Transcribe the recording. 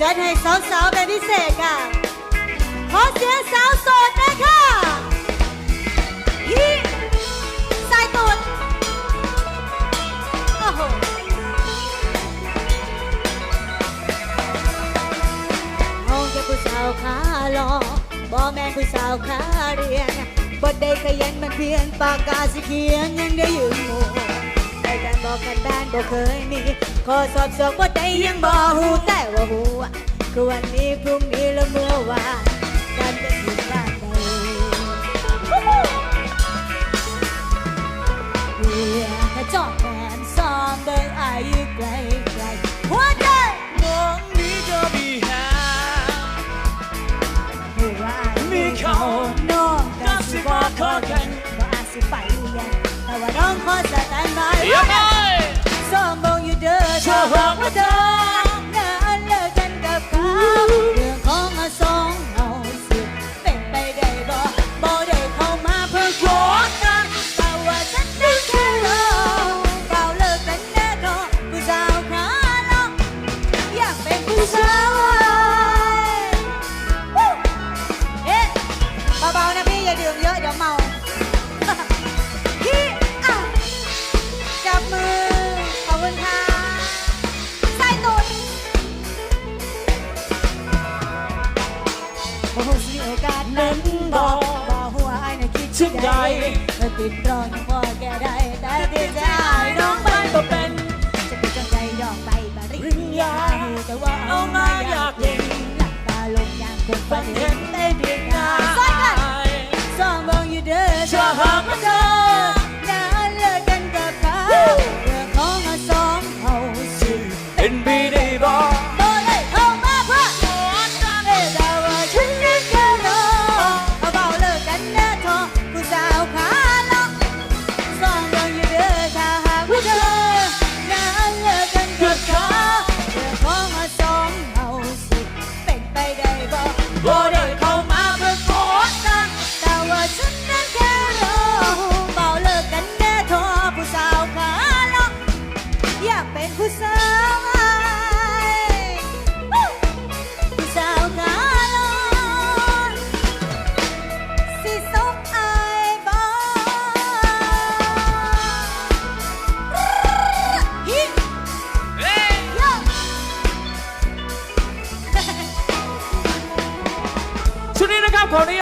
จัดให้สาวๆเป็นพิเศษค่ะ ขอเสียงสาวโสดหนะคะฮีสายตูดโอ้โหห้องแค่ผู้สาวขาหลอกบ่แม่นผู้สาวขาเรียนบ่ได้ขยันมันเพียนปากกาสิเขียนยังได้ยืมหมู่ การบอกกันบ้านบ่เคยมีขอสอบสอบบ่ได้ยังบ่ฮู้แต่ว่าฮู้อะคือวันนี้พรุ่งนี้และเมื่อวานการเป็นอยู่บ้านใดเพียงแค่จอดแผนซ้อมเบิ่งอายอยู่ไกลไกลหัวใจมองนี้ก็มีหาผู้ว่ามีเขาน้องก็สิบอกขอกัน นบายเดี๋ยวไใดเมื่อติดรอนยังพอแกได้แต่ติดใจน้องไปก็เป็นจะติดจังใจดอกใบาริญญาแต่ว่าเอามาอยากเล่นหลับตาลงอย่างคนฝันเห็นได้เพีย สาวอายผู้สาวขาลอกสิสมอายบ่ฮิเอ้ยโยชุดนี้นะครับขออนุญาต